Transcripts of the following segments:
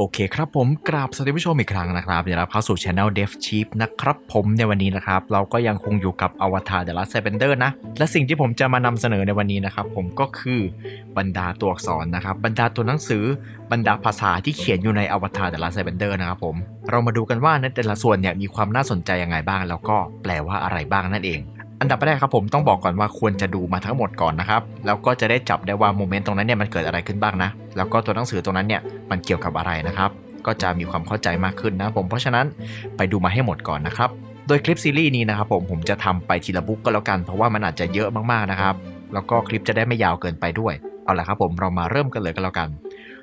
โอเคครับผมกราบสวัสดีผู้ชมอีกครั้งนะครับเดี๋ยวเราเข้าสู่ช anel Dev Chief นะครับผมในวันนี้นะครับ เราก็ยังคงอยู่กับอวตาร The Last Airbender นะ และสิ่งที่ผมจะมานำเสนอในวันนี้นะครับ ผมก็คือบรรดาตัวอักษรนะครับ บรรดาตัวหนังสือบรรดาภาษาที่เขียนอยู่ในอวตาร The Last Airbender นะครับผมเรามาดูกันว่าในแต่ละส่วนเนี่ยมีความน่าสนใจยังไงบ้าง แล้วก็แปลว่าอะไรบ้างนั่นเอง อันดับแรกครับผมต้องบอกก่อนว่าควรจะดูมาทั้งหมดก่อนนะครับ แล้วก็จะได้จับได้ว่าโมเมนต์ตรงนั้นเนี่ยมันเกิดอะไรขึ้นบ้างนะ แล้วก็ตัวหนังสือตรงนั้นเนี่ยมันเกี่ยวกับอะไรนะครับ ก็จะมีความเข้าใจมากขึ้นนะผม เพราะฉะนั้นไปดูมาให้หมดก่อนนะครับ โดยคลิปซีรีส์นี้นะครับผมผมจะทำไปทีละบุ๊กก็แล้วกัน เพราะว่ามันอาจจะเยอะมากๆนะครับ แล้วก็คลิปจะได้ไม่ยาวเกินไปด้วย เอาละครับผมเรามาเริ่มกันเลยก็แล้วกัน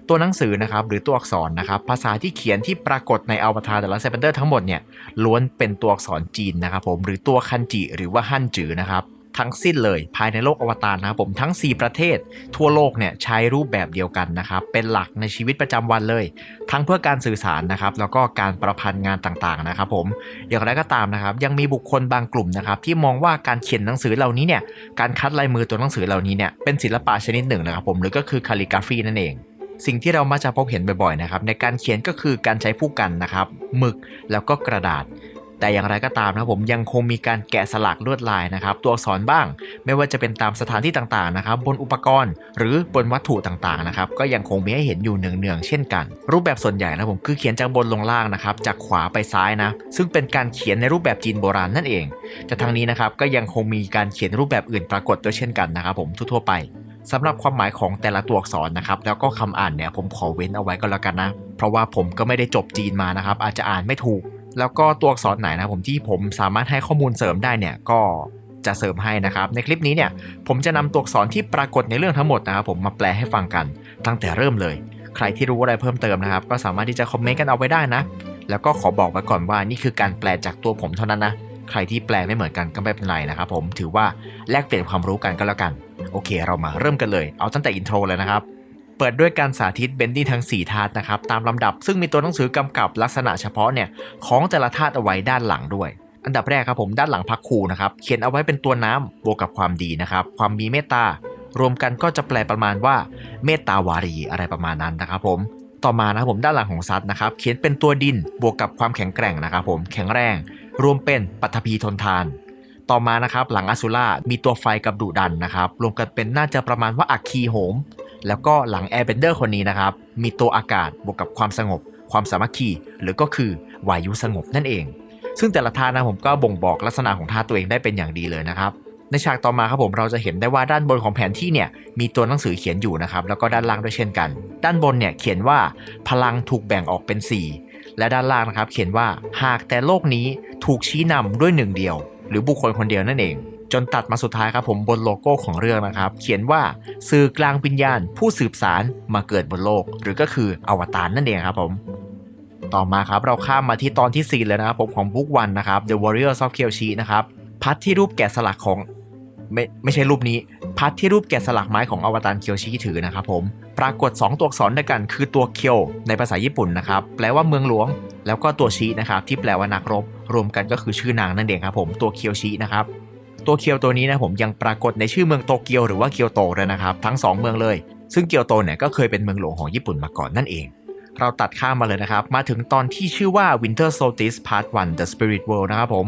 ตัวหนังสือนะครับหรือตัวอักษรนะครับภาษาที่เขียนที่ปรากฏในอวตารแต่ละเซปเตอร์ทั้งหมดเนี่ยล้วนเป็นตัวอักษรจีนนะครับผมหรือตัวคันจิหรือว่าฮั่นจือนะครับทั้งสิ้นเลยภายในโลกอวตารนะครับผมทั้ง 4 ประเทศ ทั่วโลกเนี่ยใช้รูปแบบเดียวกันนะครับเป็นหลักในชีวิตประจำวันเลย ทั้งเพื่อการสื่อสารนะครับแล้วก็การประพันธ์งานต่างๆนะครับผมอย่างไรก็ตามนะครับยังมีบุคคลบางกลุ่มนะครับที่มองว่าการเขียนหนังสือเหล่านี้เนี่ยการคัดลายมือตัวหนังสือเหล่านี้เนี่ยเป็นศิลปะชนิดหนึ่งนะครับผมหรือก็คือคาลิกราฟีนั่นเอง สิ่งที่เรามักจะพบเห็นบ่อยๆนะครับในการเขียนก็คือการใช้ผู้กันนะครับหมึกแล้วก็กระดาษ แต่อย่างไรก็ตามนะผมยังคงมีการแกะสลักลวดลายนะครับ ตัวอักษรบ้าง ไม่ว่าจะเป็นตามสถานที่ต่างๆนะครับ บนอุปกรณ์หรือบนวัตถุต่างๆนะครับ ก็ยังคงมีให้เห็นอยู่เนืองๆเช่นกัน รูปแบบส่วนใหญ่นะผมคือเขียนจากบนลงล่างนะครับ จากขวาไปซ้ายนะ ซึ่งเป็นการเขียนในรูปแบบจีนโบราณนั่นเองแต่ทางนี้นะครับก็ยังคงมีการเขียนรูปแบบอื่นปรากฏด้วยเช่นกันนะครับ ผมทั่วๆไป สำหรับความหมายของแต่ละตัวอักษรนะครับ แล้วก็คำอ่านเนี่ยผมขอเว้นเอาไว้ก็แล้วกันนะ เพราะว่าผมก็ไม่ได้จบจีนมานะครับ อาจจะอ่านไม่ถูก แล้วก็ตัวอักษรไหนนะผมที่ผมสามารถให้ข้อมูลเสริมได้เนี่ยก็จะเสริมให้นะครับ ในคลิปนี้เนี่ยผมจะนำตัวอักษรที่ปรากฏในเรื่องทั้งหมดนะครับผมมาแปลให้ฟังกันตั้งแต่เริ่มเลย ใครที่รู้อะไรเพิ่มเติมนะครับ ก็สามารถที่จะคอมเมนต์กันเอาไว้ได้นะ แล้วก็ขอบอกไว้ก่อนว่านี่คือการแปลจากตัวผมเท่านั้นนะ ใครที่แปลไม่เหมือนกันก็ไม่เป็นไรนะครับผมถือว่าแลกเปลี่ยนความรู้กันก็แล้วกัน โอเค เรามาเริ่มกันเลย เอาตั้งแต่อินโทรเลยนะครับ เปิดด้วยการสาธิตเบนดี้ทั้ง 4 ธาตุนะครับ ตามลำดับซึ่งมีตัวหนังสือกำกับลักษณะเฉพาะเนี่ยของแต่ละธาตุเอาไว้ด้านหลังด้วย อันดับแรกครับผมด้านหลังพักคูนะครับ เขียนเอาไว้เป็นตัวน้ำบวกกับความดีนะครับ ความมีเมตตารวมกันก็จะแปลประมาณว่าเมตตาวารีอะไรประมาณนั้นนะครับผมต่อมานะครับผมด้านหลังของซัดนะครับ เขียนเป็นตัวดินบวกกับความแข็งแกร่งนะครับผมแข็งแรง รวมเป็นปัทภีทนทาน ต่อมานะครับหลังอสุล่ามีตัวไฟกับดุดันนะครับรวมกันเป็นน่าจะประมาณว่าอัคคีโหม แล้วก็หลังแอร์เบนเดอร์คนนี้นะครับมีตัวอากาศบวกกับความสงบ ความสามัคคีหรือก็คือวายุสงบนั่นเอง ซึ่งแต่ละธานะผมก็บ่งบอกลักษณะของธาตัวเองได้เป็นอย่างดีเลยนะครับในฉากต่อมาครับผมเราจะเห็นได้ว่าด้านบนของแผนที่เนี่ยมีตัวหนังสือเขียนอยู่นะครับแล้วก็ด้านล่างด้วยเช่นกัน ด้านบนเนี่ยเขียนว่าพลังถูกแบ่งออกเป็น 4 และด้านล่างนะครับเขียนว่าหากแต่โลกนี้ถูกชี้นำด้วยหนึ่งเดียว หรือบุคคลคนเดียวนั่นเอง จนตัดมาสุดท้ายครับผมบนโลโก้ของเรื่องนะครับ เขียนว่าสื่อกลางวิญญาณ ผู้สืบสารมาเกิดบนโลก หรือก็คืออวตารนั่นเองครับผมต่อมาครับเราข้ามมาที่ตอนที่4เลยนะครับผมของบุ๊กวันนะครับ The Warriors of Kyoshi นะครับพัดที่รูปแกะสลักของไม่ไม่ใช่รูปนี้ พัดที่รูปแกะสลักไม้ของอวตารเคียวชิถือนะครับผมปรากฏ 2 ตัวอักษรด้วยกันคือตัวเคียวในภาษาญี่ปุ่นนะครับแปลว่าเมืองหลวง แล้วก็ตัวชินะครับที่แปลว่านักรบ รวมกันก็คือชื่อนางนั่นเองครับผมตัวเคียวชินะครับตัวเคียวตัวนี้นะผมยังปรากฏในชื่อเมืองโตเกียวหรือว่าเกียวโตเลยนะครับ ทั้ง 2 เมืองเลย ซึ่งเกียวโตเนี่ยก็เคยเป็นเมืองหลวงของญี่ปุ่นมาก่อนนั่นเอง เราตัดข้ามมาเลยนะครับ มาถึงตอนที่ชื่อว่า Winter Solstice Part 1 The Spirit World นะครับผม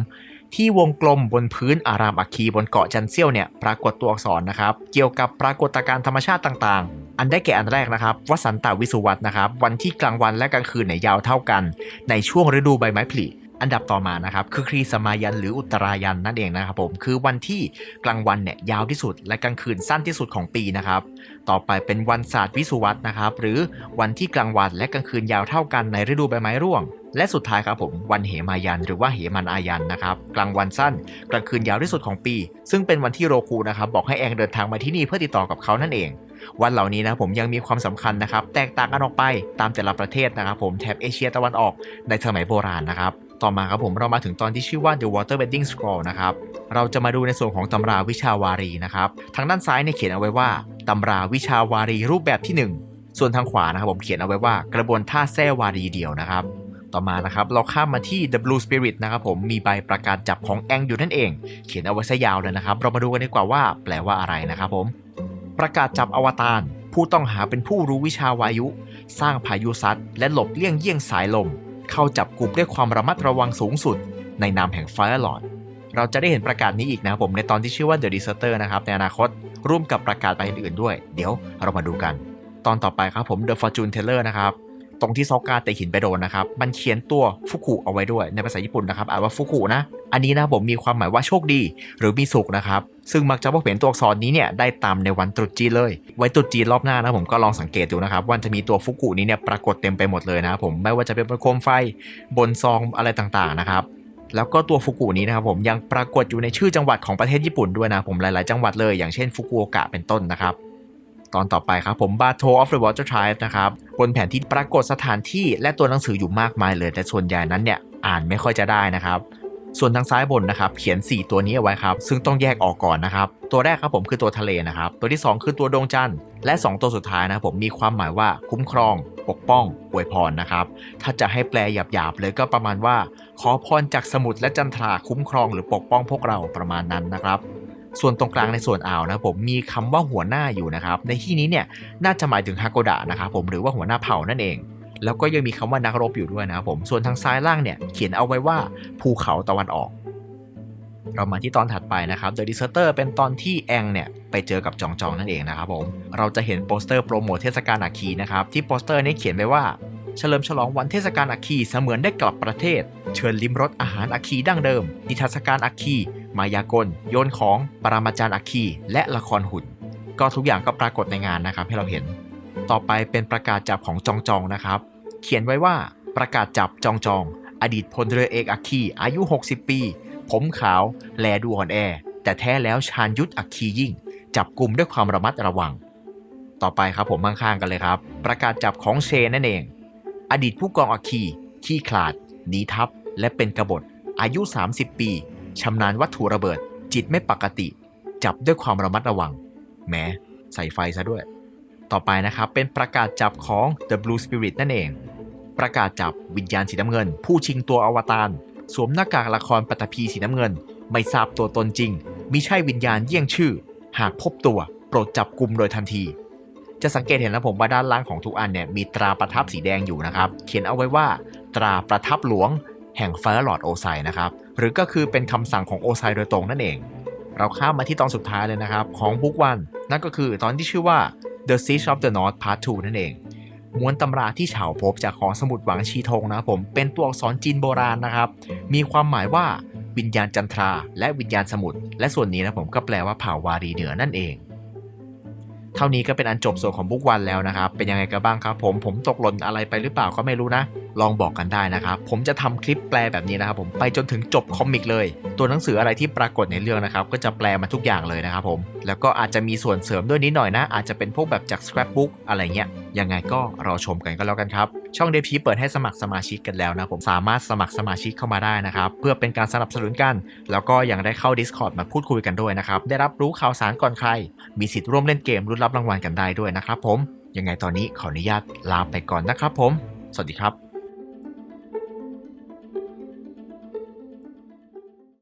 ที่วงกลมบนพื้นอารามอัคคีบนเกาะจันเซียวเนี่ยปรากฏตัวอักษรนะครับ เกี่ยวกับปรากฏการณ์ธรรมชาติต่างๆ อันได้แก่อันแรกนะครับวสันตวิสุวัตนะครับวันที่กลางวันและกลางคืนเนี่ยยาวเท่ากัน ในช่วงฤดูใบไม้ผลิ อันดับต่อมานะครับคือครีสมายันหรืออุตรายันนั่นเองนะครับผมคือวันที่กลางวันเนี่ยยาวที่สุด และกลางคืนสั้นที่สุดของปีนะครับต่อไปเป็นวันศาสตร์วิสุวัตนะครับหรือวันที่กลางวันและกลางคืนยาวเท่ากันในฤดูใบไม้ร่วง และสุดท้ายครับผมวันเหมายันหรือว่าเหมันอายันนะครับกลางวันสั้น กลางคืนยาวที่สุดของปี ซึ่งเป็นวันที่โรคูนะครับบอกให้แองเดินทางมาที่นี่เพื่อติดต่อกับเขานั่นเองวันเหล่านี้นะผมยังมีความสำคัญนะครับ แตกต่างกันออกไปตามแต่ละประเทศนะครับ ผมแถบเอเชียตะวันออกในสมัยโบราณนะครับ ต่อมาครับผมเรามาถึงตอนที่ชื่อว่า The Water Bending Scroll นะครับ เราจะมาดูในส่วนของตำราวิชาวารีนะครับ ทางด้านซ้ายเนี่ยเขียนเอาไว้ว่าตำราวิชาวารีรูปแบบที่ 1 ส่วนทางขวานะครับผมเขียนเอาไว้ว่ากระบวนท่าแท้วารีเดียวนะครับ ต่อมานะครับเราข้ามมาที่ The Blue Spirit นะครับผมมีใบประกาศจับของแองอยู่นั่นเอง เขียนเอาไว้ซะยาวเลยนะครับ เรามาดูกันดีกว่าว่า แปลว่าอะไรนะครับผม ประกาศจับอวตารผู้ต้องหาเป็นผู้รู้วิชาวายุ สร้างพายุซัดและหลบเลี่ยงเยี่ยงสายลม เข้าจับกลุ่มด้วยความระมัดระวังสูงสุด ในนามแห่ง Fire Lord เราจะได้เห็นประกาศนี้อีกนะผมในตอนที่ชื่อว่า The Deserter นะครับในอนาคตร่วมกับประกาศไปอื่นๆด้วย เดี๋ยวเรามาดูกัน ตอนต่อไปครับผม The Fortune Teller นะครับ ตรงที่ซอกาเตะหินไปโดนนะครับ มันเขียนตัวฟุกุเอาไว้ด้วยในภาษาญี่ปุ่นนะครับอ่านว่าฟุกุนะ อันนี้นะผมมีความหมายว่าโชคดี หรือมีสุขนะครับ ซึ่งมักจะพบเห็นตัวอักษรนี้เนี่ยได้ตามในวันตรุษจีนเลย ไว้ตรุษจีนรอบหน้านะผมก็ลองสังเกตดูนะครับว่าจะมีตัวฟุกุนี้เนี่ยปรากฏเต็มไปหมดเลยนะครับผมไม่ว่าจะเป็นบนโคมไฟบนซองอะไรต่างๆนะครับแล้วก็ตัวฟุกุนี้นะครับผมยังปรากฏอยู่ในชื่อจังหวัดของประเทศญี่ปุ่นด้วยนะผมหลาย ๆ จังหวัดเลยอย่างเช่นฟุกุโอกะเป็นต้นนะครับ ตอนต่อไปครับผม Battle of the Water Tribe นะครับบนแผนที่ปรากฏสถานที่และตัวหนังสืออยู่มากมายเลย แต่ส่วนใหญ่นั้นเนี่ยอ่านไม่ค่อยจะได้นะครับส่วนทางซ้ายบนนะครับเขียน 4 ตัวนี้เอาไว้ครับ ซึ่งต้องแยกออกก่อนนะครับ ตัวแรกครับผมคือตัวทะเลนะครับ ตัวที่ 2 คือตัวดวงจันทร์และ 2 ตัวสุดท้ายนะผมมีความหมายว่าคุ้มครอง ปกป้องอวยพรนะครับ ถ้าจะให้แปลหยาบๆเลยก็ประมาณว่า ขอพรจากสมุทรและจันทราคุ้มครองหรือปกป้องพวกเราประมาณนั้นนะครับ ส่วนตรงกลางในส่วนอ่าวนะผมมีคำว่าหัวหน้าอยู่นะครับในที่นี้เนี่ยน่าจะหมายถึงฮาโกดะนะครับผมหรือว่าหัวหน้าเผ่านั่นเองแล้วก็ยังมีคำว่านักรบอยู่ด้วยนะครับผมส่วนทางซ้ายล่างเนี่ยเขียนเอาไว้ว่าภูเขาตะวันออก เรามาที่ตอนถัดไปนะครับ The Deserter เป็นตอนที่แองเนี่ยไปเจอกับจองจองนั่นเองนะครับผมเราจะเห็นโปสเตอร์โปรโมทเทศกาลอาคีนะครับที่โปสเตอร์นี้เขียนไว้ว่าเฉลิมฉลองวันเทศกาลอาคีเสมือนได้กลับประเทศ เชิญลิ้มรสอาหารอาคีดั้งเดิมนิทรรศการอาคี มายากล โยนของ ปรามาจารย์อาคี และละครหุ่น ก็ทุกอย่างก็ปรากฏในงานนะครับ ให้เราเห็น ต่อไปเป็นประกาศจับของจองจองนะครับ เขียนไว้ว่าประกาศจับจองจอง อดีตพลเรือเอกอาคี อายุ 60 ปี ผมขาว แลดูอ่อนแอ แต่แท้แล้วชาญยุทธอักคียิ่ง จับกลุ่มด้วยความระมัดระวัง ต่อไปครับผมข้างๆกันเลยครับ ประกาศจับของเชนั่นเอง อดีตผู้กองอักคี ขี้ขลาด หนีทัพ และเป็นกบฏ อายุ 30 ปี ชำนาญวัตถุระเบิด จิตไม่ปกติ จับด้วยความระมัดระวังแหมใส่ไฟซะด้วย ต่อไปนะครับเป็นประกาศจับของ The Blue Spirit นั่นเอง ประกาศจับวิญญาณสีน้ำเงิน ผู้ชิงตัวอวตารสวมหน้ากากละครปัตภีสีน้ำเงิน ไม่ทราบตัวตนจริงมิใช่วิญญาณเยี่ยงชื่อ หากพบตัว โปรดจับกลุ่มโดยทันที จะสังเกตเห็นนะผมว่าด้านล่างของทุกอันเนี่ยมีตราประทับสีแดงอยู่นะครับ เขียนเอาไว้ว่า ตราประทับหลวง แห่งไฟลอดโอไซนะครับ หรือก็คือเป็นคำสั่งของโอไซโดยตรงนั่นเอง เราข้ามมาที่ตอนสุดท้ายเลยนะครับ ของบุ๊กวันนั่นก็คือตอนที่ชื่อว่า The Siege of the North Part 2 นั่นเองม้วนตำราที่เฉาพบจากของสมุดหวังชีทงนะผมเป็นตัวอักษรจีนโบราณนะครับ มีความหมายว่าวิญญาณจันทรา และวิญญาณสมุทรและส่วนนี้นะผมก็แปลว่าเผ่าวารีเหนือนั่นเอง เท่านี้ก็เป็นอันจบส่วนของบุ๊กวันแล้วนะครับ เป็นยังไงกันบ้างครับ ผมผมตกหล่นอะไรไปหรือเปล่าก็ไม่รู้นะ ลองบอกกันได้นะครับ ผมจะทำคลิปแปลแบบนี้นะครับผมไปจนถึงจบคอมิกเลย ตัวหนังสืออะไรที่ปรากฏในเรื่องนะครับ ก็จะแปลมาทุกอย่างเลยนะครับผมแล้วก็อาจจะมีส่วนเสริมด้วยนิดหน่อยนะ อาจจะเป็นพวกแบบจากสครับบุ๊กอะไรเงี้ยยังไงก็รอชมกันก็แล้วกันครับ ช่องเดพีเปิดให้สมัครสมาชิกกันแล้วนะผมสามารถสมัครสมาชิกเข้ามาได้นะครับเพื่อเป็นการสนับสนุนกัน แล้วก็ยังได้เข้า Discord มาพูดคุยกันด้วยนะครับได้รับรู้ข่าวสารก่อนใคร มีสิทธิ์ร่วมเล่นเกมรุ่นรับรางวัลกันได้ด้วยนะครับผมยังไงตอนนี้ขออนุญาตลาไปก่อนนะครับผม สวัสดีครับ